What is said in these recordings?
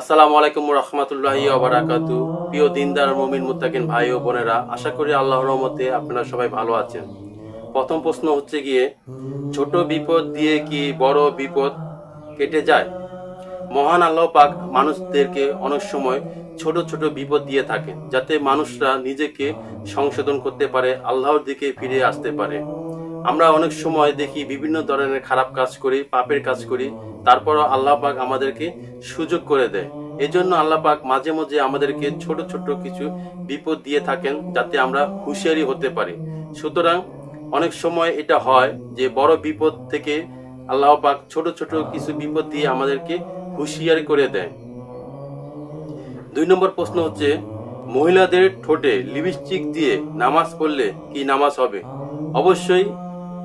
আসসালামু আলাইকুম রহমতুল্লাহি ওবারাকাতু প্রিয় দিনদার মুমিন মুত্তাকিন ভাই ও বোনেরা, আশা করি আল্লাহর রহমতে আপনারা সবাই ভালো আছেন। প্রথম প্রশ্ন হচ্ছে গিয়ে, ছোট বিপদ দিয়ে কি বড় বিপদ কেটে যায়? মহান আল্লাহ পাক মানুষদেরকে অনেক সময় ছোট ছোট বিপদ দিয়ে থাকেন, যাতে মানুষরা নিজেকে সংশোধন করতে পারে, আল্লাহর দিকে ফিরে আসতে পারে। আমরা অনেক সময় দেখি বিভিন্ন ধরনের খারাপ কাজ করি, পাপের কাজ করি, তারপরও আল্লাহ পাক আমাদেরকে সুযোগ করে দেয়। এজন্য আল্লাহ পাক মাঝে মাঝে আমাদেরকে ছোট ছোট কিছু বিপদ দিয়ে থাকেন যাতে আমরা হুঁশিয়ারি হতে পারি। সুতরাং অনেক সময় এটা হয় যে বড় বিপদ থেকে আল্লাহ পাক ছোট ছোট কিছু বিপদ দিয়ে আমাদেরকে হুঁশিয়ারি করে দেয়। দুই নম্বর প্রশ্ন হচ্ছে, মহিলাদের ঠোঁটে লিপস্টিক দিয়ে নামাজ পড়লে কি নামাজ হবে? অবশ্যই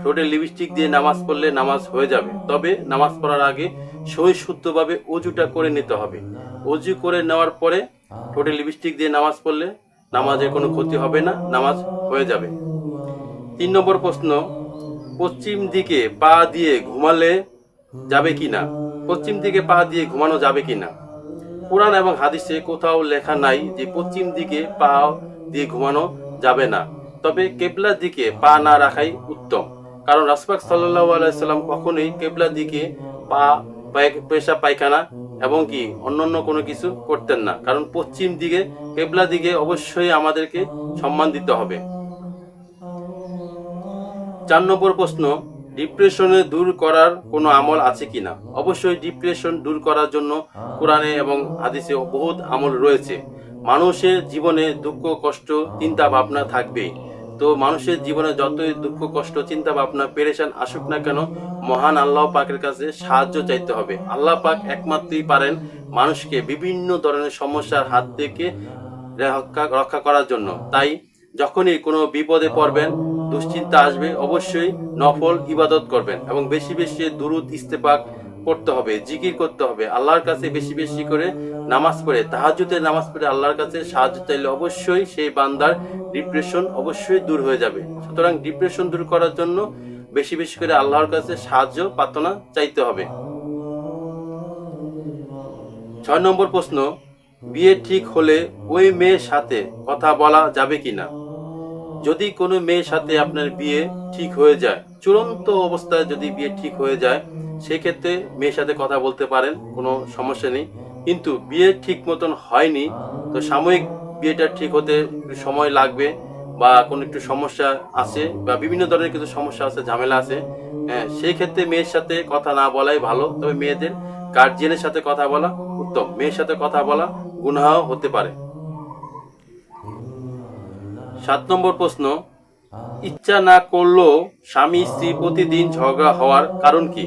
ঠোঁটে লিপস্টিক দিয়ে নামাজ পড়লে নামাজ হয়ে যাবে। তবে নামাজ পড়ার আগে সই শুদ্ধভাবে অজুটা করে নিতে হবে। অজু করে নেওয়ার পরে ঠোঁটে লিপস্টিক দিয়ে নামাজ পড়লে নামাজের কোনো ক্ষতি হবে না, নামাজ হয়ে যাবে। তিন নম্বর প্রশ্ন, পশ্চিম দিকে পা দিয়ে ঘুমালে যাবে কিনা? পশ্চিম দিকে পা দিয়ে ঘুমানো যাবে কি না কোরআন এবং হাদিসে কোথাও লেখা নাই যে পশ্চিম দিকে পা দিয়ে ঘুমানো যাবে না। তবে কেবলার দিকে পা না রাখাই উত্তম। কারণ রাসপাক সাল্লাহ আলাইসাল্লাম কখনোই কেবলার দিকে পা পেশা, পায়খানা এবং কি অন্যান্য কোনো কিছু করতেন না। কারণ পশ্চিম দিকে, কেবলা দিকে অবশ্যই আমাদেরকে সম্মান দিতে হবে। চার নম্বর প্রশ্ন, ডিপ্রেশনে দূর করার কোনো আমল আছে কি না অবশ্যই ডিপ্রেশন দূর করার জন্য কোরআনে এবং হাদিসে বহুত আমল রয়েছে। মানুষের জীবনে দুঃখ, কষ্ট চিন্তা ভাবনা থাকবেই। তো মানুষের জীবনে যতই দুঃখ, কষ্ট, চিন্তা, ভাবনা, পেরেশান আসুক না কেন, মহান আল্লাহ পাকের কাছে সাহায্য চাইতে হবে। আল্লাহ পাক একমাত্রই পারেন মানুষকে বিভিন্ন ধরনের সমস্যার হাত থেকে রক্ষা করার জন্য। তাই যখনই কোনো বিপদে পড়বেন, দুশ্চিন্তা আসবে, অবশ্যই নফল ইবাদত করবেন এবং বেশি বেশি দুরুদ, ইস্তেফাক করতে হবে, জিকির করতে হবে, আল্লাহর কাছে বেশি বেশি করে নামাজ পড়ে তাহাজুদের নামাজ পড়ে আল্লাহর কাছে সাহায্য চাইলে অবশ্যই সেই বান্দার ডিপ্রেশন অবশ্যই দূর হয়ে যাবে। সুতরাং ডিপ্রেশন দূর করার জন্য বেশি বেশি করে আল্লাহর কাছে সাহায্য, প্রার্থনা চাইতে হবে। ছয় নম্বর প্রশ্ন, বিয়ে ঠিক হলে ওই মেয়ের সাথে কথা বলা যাবে কিনা? যদি কোনো মেয়ের সাথে আপনার বিয়ে ঠিক হয়ে যায়, চূড়ান্ত অবস্থায় যদি বিয়ে ঠিক হয়ে যায় সেক্ষেত্রে মেয়ের সাথে কথা বলতে পারেন, কোনো সমস্যা নেই। কিন্তু বিয়ে ঠিক মতন হয়নি, তো সাময়িক বিয়েটা ঠিক হতে সময় লাগবে বা কোনো একটু সমস্যা আছে বা বিভিন্ন ধরনের কিছু সমস্যা আছে, ঝামেলা আছে হ্যাঁ সেই ক্ষেত্রে মেয়ের সাথে কথা না বলাই ভালো। তবে মেয়েদের গার্জিয়ানের সাথে কথা বলা উত্তম। মেয়ের সাথে কথা বলা গুনাহ হতে পারে। সাত নম্বর প্রশ্ন, ইচ্ছা না করলেও স্বামী স্ত্রী প্রতিদিন ঝগড়া হওয়ার কারণ কি?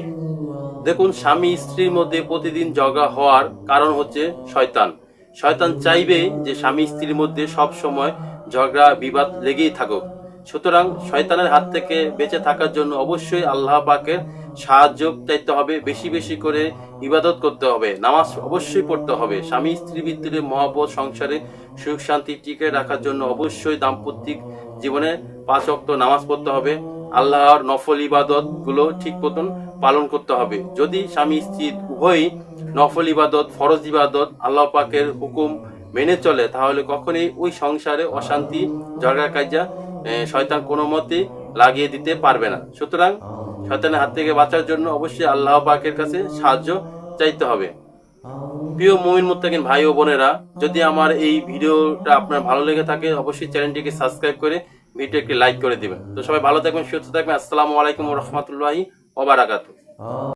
দেখুন, স্বামী স্ত্রীর মধ্যে প্রতিদিন ঝগড়া হওয়ার কারণ হচ্ছে শয়তান। শয়তান চাইবে যে স্বামী স্ত্রীর মধ্যে সব সময় ঝগড়া, বিবাদ লেগেই থাকুক। সুতরাং শয়তানের হাত থেকে বেঁচে থাকার জন্য অবশ্যই আল্লাহ পাকের সাহায্য চাইতে হবে। বেশি বেশি করে ইবাদত করতে হবে। নামাজ অবশ্যই পড়তে হবে। স্বামী স্ত্রীর ভিতরে মহব্বত, সংসারে সুখ শান্তি টিকে রাখার জন্য অবশ্যই দাম্পত্যিক জীবনে পাঁচ অক্ত নামাজ পড়তে হবে। আল্লাহর নফল ইবাদতগুলো ঠিক মতন পালন করতে হবে। যদি স্বামী, স্ত্রী উভয়ই নফল ইবাদত, ফরজ ইবাদত, আল্লাহ পাকের হুকুম মেনে চলে, তাহলে কখনই ওই সংসারে অশান্তি ঝগড়া কাজা শয়তান কোনো মতে লাগিয়ে দিতে পারবে না। সুতরাং শয়তানের হাত থেকে বাঁচার জন্য অবশ্যই আল্লাহ পাকের কাছে সাহায্য চাইতে হবে। প্রিয় মুমিন মুত্তাকিন ভাই ও বোনেরা, যদি আমার এই ভিডিওটা আপনার ভালো লেগে থাকে, অবশ্যই চ্যানেলটিকে সাবস্ক্রাইব করে ভিডিও একটি লাইক করে দিবেন। তো সবাই ভালো থাকবেন, সুস্থ থাকবেন। আসসালামু আলাইকুম রহমতুল্লাহি ওবারাকাতু